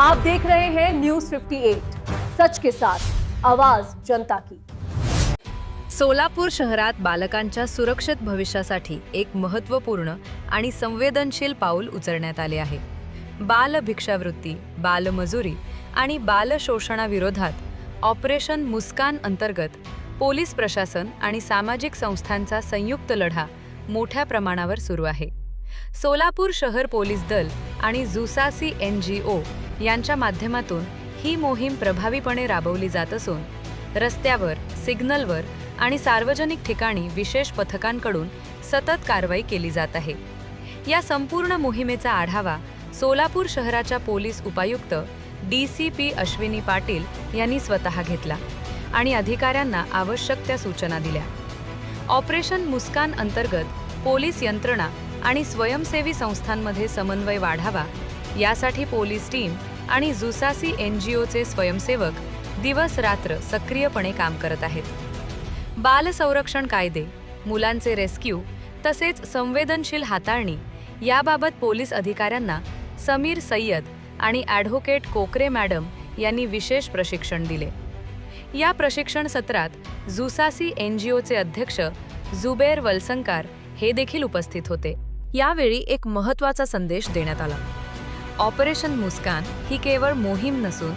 आप देख रहे हैं न्यूज 58 सच के साथ आवाज जनता की। सोलापूर शहरात बालकांच्या सुरक्षित भविष्यासाठी एक महत्त्वपूर्ण आणि संवेदनशील पाऊल उचलण्यात आले आहे. बाल भिक्षावृत्ती बालमजुरी आणि बाल शोषणाविरोधात ऑपरेशन मुस्कान अंतर्गत पोलीस प्रशासन आणि सामाजिक संस्थांचा संयुक्त लढा मोठ्या प्रमाणावर सुरू आहे. सोलापूर शहर पोलीस दल आणि जुसासी एन जी ओ यांच्या माध्यमातून ही मोहीम प्रभावीपणे राबवली जात असून रस्त्यावर सिग्नलवर आणि सार्वजनिक ठिकाणी विशेष पथकांकडून सतत कारवाई केली जात आहे. या संपूर्ण मोहिमेचा आढावा सोलापूर शहराच्या पोलीस उपायुक्त D C P Ashwini Patil यांनी स्वतः घेतला आणि अधिकाऱ्यांना आवश्यक त्या सूचना दिल्या. ऑपरेशन मुस्कान अंतर्गत पोलीस यंत्रणा आणि स्वयंसेवी संस्थांमध्ये समन्वय वाढावा यासाठी पोलीस टीम आणि जुसासी एन जी ओचे स्वयंसेवक दिवस रात्र सक्रियपणे काम करत आहेत. बाल संरक्षण कायदे मुलांचे रेस्क्यू तसेच संवेदनशील हाताळणी याबाबत पोलीस अधिकाऱ्यांना समीर सय्यद आणि ॲडव्होकेट कोकरे मॅडम यांनी विशेष प्रशिक्षण दिले. या प्रशिक्षण सत्रात जुसासी एन जी ओचे अध्यक्ष जुबेर वलसंकार हे देखील उपस्थित होते. यावेळी एक महत्त्वाचा संदेश देण्यात आला. ऑपरेशन मुस्कान ही केवळ मोहीम नसून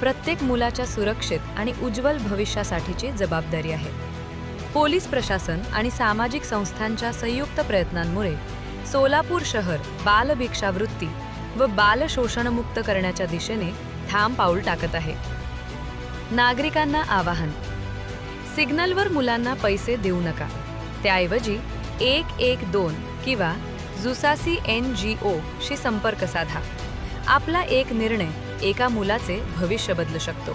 प्रत्येक मुलाच्या सुरक्षित आणि उज्ज्वल भविष्यासाठीची जबाबदारी आहे. पोलीस प्रशासन आणि सामाजिक संस्थांच्या संयुक्त प्रयत्नांमुळे सोलापूर शहर बालभिक्षावृत्ती व बालशोषणमुक्त करण्याच्या दिशेने ठाम पाऊल टाकत आहे. नागरिकांना आवाहन सिग्नलवर मुलांना पैसे देऊ नका. त्याऐवजी एक एक दोन किंवा जुसासी एन जी ओशी संपर्क साधा. आपला एक निर्णय एका मुलाचे भविष्य बदलू शकतो.